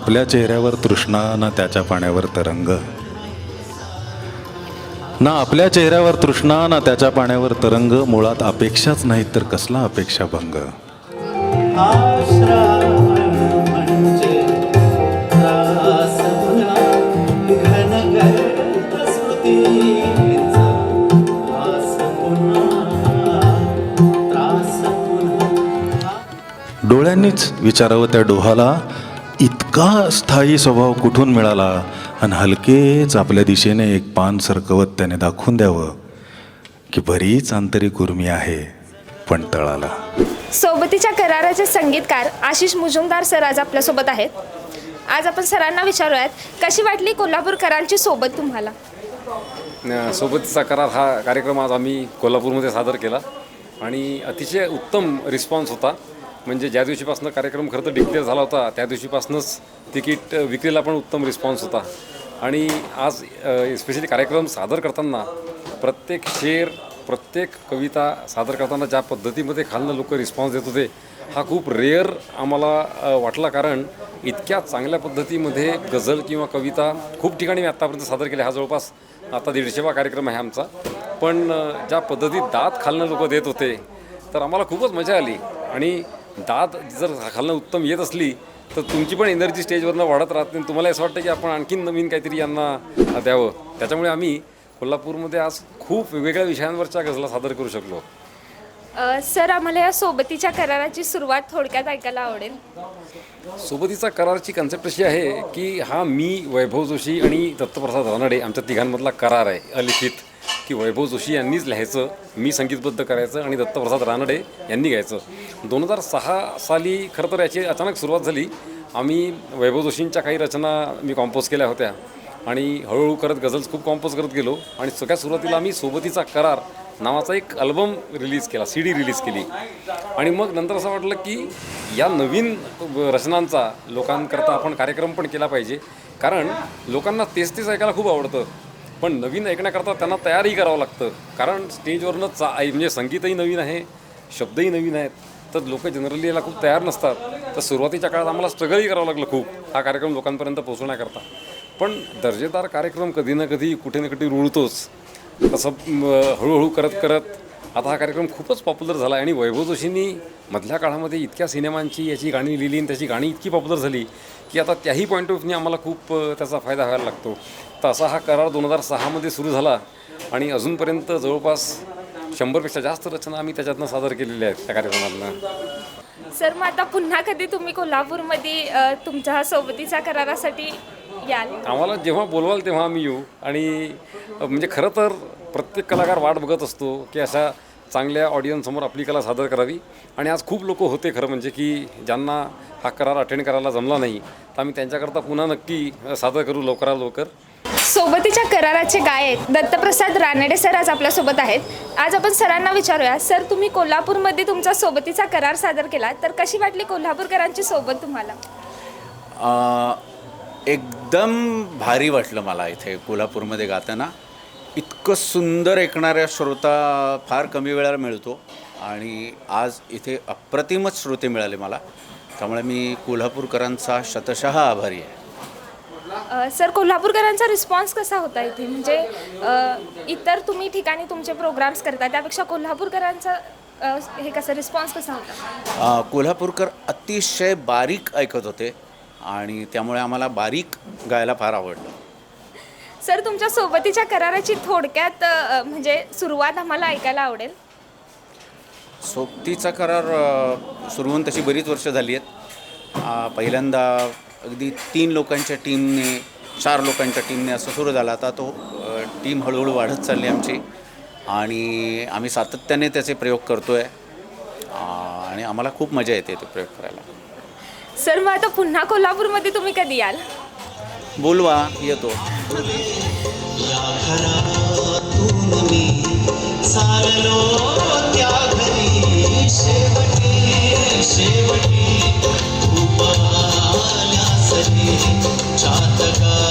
आपल्या चेहऱ्यावर तृष्णा ना त्याच्या पाण्यावर तरंग. ना आपल्या चेहऱ्यावर तृष्णा ना त्याच्या पाण्यावर तरंग मुळात अपेक्षाच नाहीत तर कसला अपेक्षा भंग? डोळ्यांनीच विचारावं त्या डोहाला इतका स्थायी स्वभाव कुठून मिळाला? आणि हलकेच आपल्या दिशेने एक पान सरकवत त्याने दाखवून द्यावं की बरीच आंतरिक उर्मी आहे पण तळाला. सोबतीच्या कराराचे संगीतकार आशिष मुजुमदार सर आज आपल्यासोबत आहेत. आज आपण सरांना विचारूयात कशी वाटली कोल्हापूरकरांची सोबत तुम्हाला? न- सोबतीचा करार हा कार्यक्रम आज आम्ही कोल्हापूरमध्ये सादर केला आणि अतिशय उत्तम रिस्पॉन्स होता. म्हणजे ज्या दिवशीपासून कार्यक्रम खरं तर डिक्लेअर झाला होता त्या दिवशीपासूनच तिकीट विक्रीला पण उत्तम रिस्पॉन्स होता. आणि आज स्पेशली कार्यक्रम सादर करताना प्रत्येक शेर प्रत्येक कविता सादर करताना ज्या पद्धतीमध्ये खालनं लोक रिस्पॉन्स देत होते हा खूप रेअर आम्हाला वाटला. कारण इतक्या चांगल्या पद्धतीमध्ये गझल किंवा कविता खूप ठिकाणी मी आत्तापर्यंत सादर केल्या हा जवळपास आता दीडशेवा कार्यक्रम आहे आमचा. पण ज्या पद्धतीत दात खालनं लोक देत होते तर आम्हाला खूपच मजा आली. आणि दात जर खालनं उत्तम येत असली तर तुमची पण एनर्जी स्टेजवरनं वाढत राहते. आणि तुम्हाला असं वाटतं की आपण आणखीन नवीन काहीतरी यांना द्यावं. त्याच्यामुळे आम्ही कोल्हापूरमध्ये आज खूप वेगवेगळ्या विषयांवरच्या गझला सादर करू शकलो. सर आम्हाला या सोबतीच्या कराराची सुरुवात थोडक्यात ऐकायला आवडेल. सोबतीचा करारची कन्सेप्ट अशी आहे की हा मी वैभव जोशी आणि दत्तप्रसाद रानडे आमच्या तिघांमधला करार आहे अलिखित. की वैभव जोशी यांनीच लिहायचं मी संगीतबद्ध करायचं आणि दत्तप्रसाद रानडे यांनी घ्यायचं दोन हजार सहा साली खरं तर याची अचानक सुरुवात झाली. आम्ही वैभव जोशींच्या काही रचना मी कॉम्पोज केल्या होत्या. आणि हळूहळू करत गझल्स खूप कॉम्पोज करत गेलो. आणि सगळ्या सुरुवातीला आम्ही सोबतीचा करार नावाचा एक अल्बम रिलीज केला सी डी रिलीज केली. आणि मग नंतर असं वाटलं की या नवीन रचनांचा लोकांकरता आपण कार्यक्रम पण केला पाहिजे. कारण लोकांना तेच तेच ऐकायला खूप आवडतं. पण नवीन ऐकण्याकरता त्यांना तयारही करावं लागतं. कारण स्टेजवरनं चा आई- म्हणजे संगीतही नवीन आहे शब्दही नवीन आहेत. तर लोक जनरली याला खूप तयार नसतात. तर सुरुवातीच्या काळात आम्हाला स्ट्रगलही करावं लागलं खूप हा कार्यक्रम लोकांपर्यंत पोहोचवण्याकरता. पण दर्जेदार कार्यक्रम कधी ना कधी कुठे ना कुठे रुळतोच. तसं हळूहळू करत करत आता हा कार्यक्रम खूपच पॉप्युलर झाला आणि वैभव जोशींनी मधल्या काळामध्ये इतक्या सिनेमांची याची गाणी लिहिली आणि त्याची गाणी इतकी पॉप्युलर झाली की आता त्याही पॉईंट ऑफ व्ह्यूने आम्हाला खूप त्याचा फायदा व्हायला लागतो. तर असा हा करार दोन हजार सहामध्ये सुरू झाला आणि अजूनपर्यंत जवळपास शंभरपेक्षा जास्त रचना आम्ही त्याच्यातनं सादर केलेल्या आहेत त्या कार्यक्रमातनं. सर मग आता पुन्हा कधी तुम्ही कोल्हापूरमध्ये तुमच्या सोबतीच्या करारासाठी याल? आम्हाला जेव्हा बोलवाल तेव्हा आम्ही येऊ. आणि म्हणजे खरं तर प्रत्येक कलाकार वाट बघत असतो की अशा चांगल्या ऑडियन्ससमोर आपली कला सादर करावी. आणि आज खूप लोक होते खरं म्हणजे की ज्यांना हा करार अटेंड करायला जमला नाही तर आम्ही त्यांच्याकरता पुन्हा नक्की सादर करू लवकरात लवकर. सोबतीच्या कराराचे गायक दत्तप्रसाद रानडे सर आज आपल्यासोबत आहेत. आज आपण सरांना विचारूया सर तुम्ही कोल्हापूरमध्ये तुमचा सोबतीचा करार सादर केला तर कशी वाटली कोल्हापूरकरांची सोबत तुम्हाला? अ, एकदम भारी वाटलं मला इथे कोल्हापूरमध्ये गाताना. इतकं सुंदर ऐकणाऱ्या श्रोता फार कमी वेळाला मिळतो आणि आज इथे अप्रतिमच श्रोते मिळाले मला. त्यामुळे मी कोल्हापूरकरांचा शतशः आभारी आहे. अ, सर कोल्हापूरकरांचा रिस्पॉन्स कसा होता इथे? म्हणजे अ, इतर तुम्ही ठिकाणी तुमचे प्रोग्राम्स करता त्यापेक्षा कोल्हापूरकरांचा अ, हे कसं रिस्पॉन्स कसा होता? अ, कोल्हापूरकर अतिशय बारीक ऐकत होते आणि त्यामुळे आम्हाला बारीक गायला फार आवडलं. सर तुमच्या सोबतीच्या कराराची थोडक्यात अ, म्हणजे सुरुवात आम्हाला ऐकायला आवडेल. सोबतीचा करार अ, सुरू होऊन तशी बरीच वर्ष झाली आहेत. अ, पहिल्यांदा अगदी तीन लोकांच्या टीमने चार लोकांच्या टीमने असं सुरू झाला. आता तो अ, टीम हळूहळू वाढत चालली आमची. आणि आम्ही सातत्याने त्याचे प्रयोग करतो आहे आणि आम्हाला खूप मजा येते ते प्रयोग करायला. सर मग आता पुन्हा कोल्हापूरमध्ये तुम्ही कधी याल? बोलवा येतो. या घरातून मी चाललो त्या घरी. शेवटी शेवटी खूप आल्यासाठी चातका